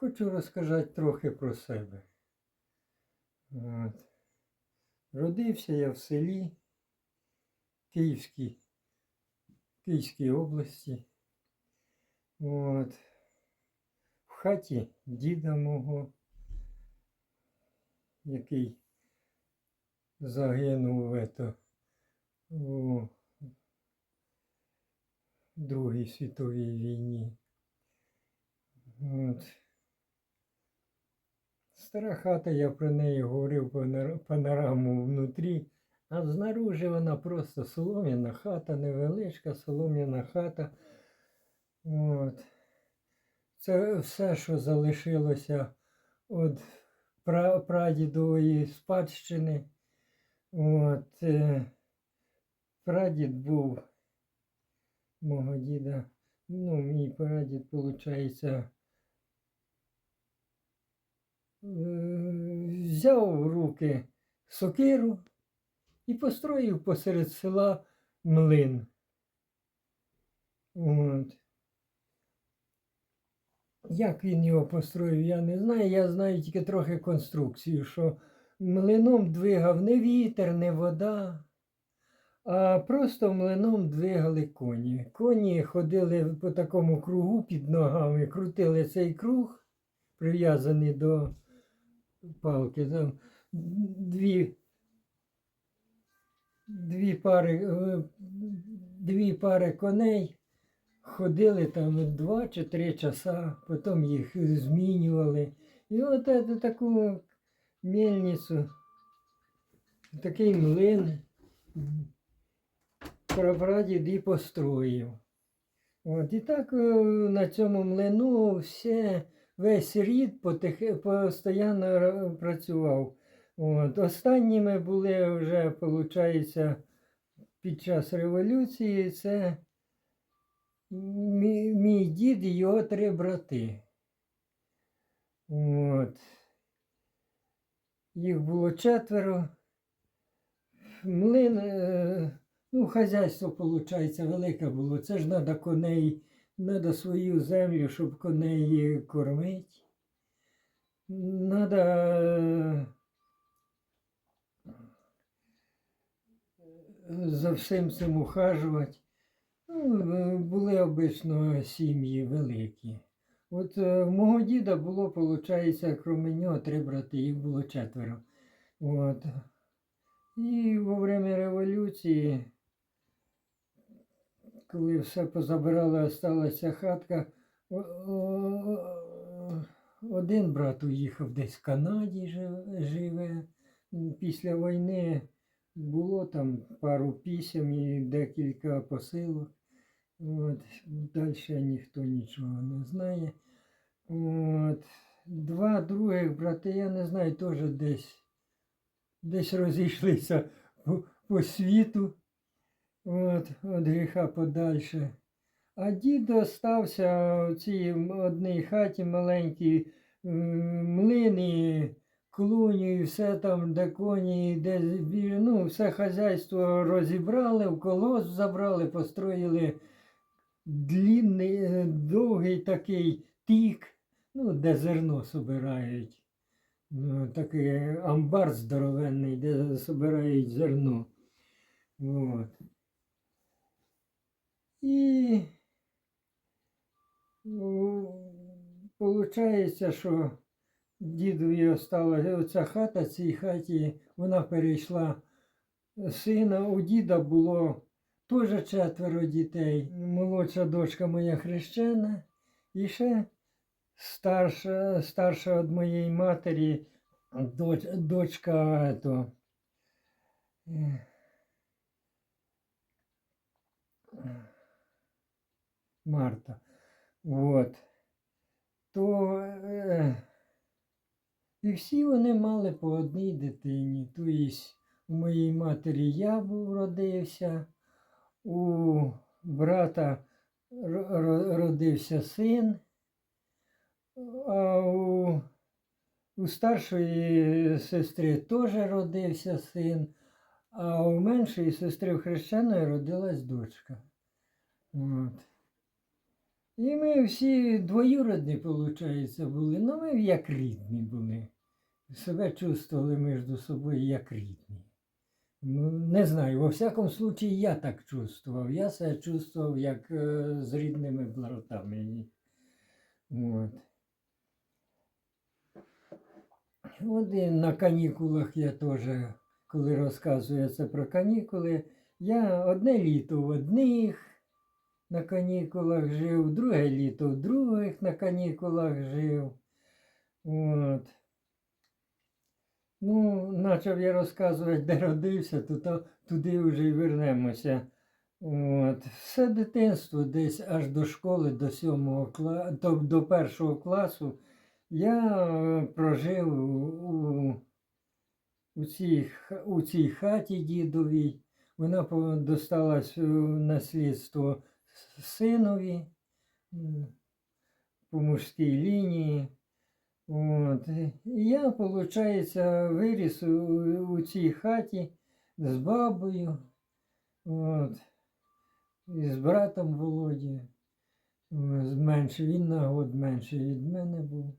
Хочу розказати трохи про себе. От. Родився я в селі Київській, Київській області. От. В хаті діда мого, який загинув в ето, у Другій світовій війні. От. Стара хата, я про неї говорив панораму внутрі, а знаружи вона просто солом'яна хата, невеличка солом'яна хата. От. Це все, що залишилося від прадідової спадщини. От. е, Прадід був мого діда. Ну, мій прадід, виходить, взяв в руки сокиру і построїв посеред села млин. От. Як він його построїв, я не знаю. Я знаю тільки трохи конструкцію, що млином двигав не вітер, не вода, а просто млином двигали коні. Коні ходили по такому кругу під ногами, крутили цей круг, прив'язаний до палки. Там дві, дві пари, е, дві пари коней. Ходили там два чи три часа, потім їх змінювали. І от таку мельницю, такий млин прапрадід і построїв. От, і так е, на цьому млину все, весь рід потихи, постійно працював. От, останніми були вже, виходить, під час революції це мій, мій дід і його три брати. От. Їх було четверо. Млин, е, ну, хазяйство, виходить, велике було. Це ж треба коней, треба свою землю, щоб коней кормити. Треба за всім цим ухажувати. Ну, е, були обично сім'ї великі. От е, мого діда було, виходить, крім нього, три брати, їх було четверо. От. І во время революції, коли все позабирали, осталася хатка, один брат уїхав десь в Канаді живе. Після війни було там пару писем і декілька посилок. От. Далі ніхто нічого не знає. От. Два других брати, я не знаю, теж десь, десь розійшлися по, по світу. От, від гріха подальше. А дід остався в цій одній хаті маленькій, м, млині, клуні, все там, де коні, де ну, все хазяйство розібрали, в колос забрали, построїли длінний, е, довгий такий тік, ну, де зерно собирають. Ну, такий амбар здоровенний, де собирають зерно. От. І виходить, що дідові осталася оця хата, цій хаті, вона перейшла сина. У діда було теж четверо дітей. Молодша дочка моя хрещена, і ще старша, старша від моєї матері, доч, дочка ето, Марта. Вот. То е, і всі вони мали по одній дитині. Тобто у моїй матері я був родився, у брата ро- ро- родився син, а у, у старшої сестри теж родився син, а у меншої сестри в хрещеної родилась дочка. От. І ми всі двоюродні, виходить, були. Ну, ми як рідні були. Себе чувствували між собою як рідні. Ну, не знаю, во всякому случаї я так чувствував. Я себе чувствував як е, з рідними братами. От. От і на канікулах я теж, коли розказується про канікули, я одне літо в одних на канікулах жив, друге літо в других на канікулах жив. От. Ну, почав я розказувати, де родився, то, то туди вже й вернемося. От. Все дитинство десь аж до школи, до сьомого кла... до, першого класу я е, прожив у, у, цій, у цій хаті дідовій. Вона досталась у наслідство синові по мужській лінії. От. І я, виходить, виріс у, у цій хаті з бабою, от, і з братом Володією. Менше, він на год менше від мене був.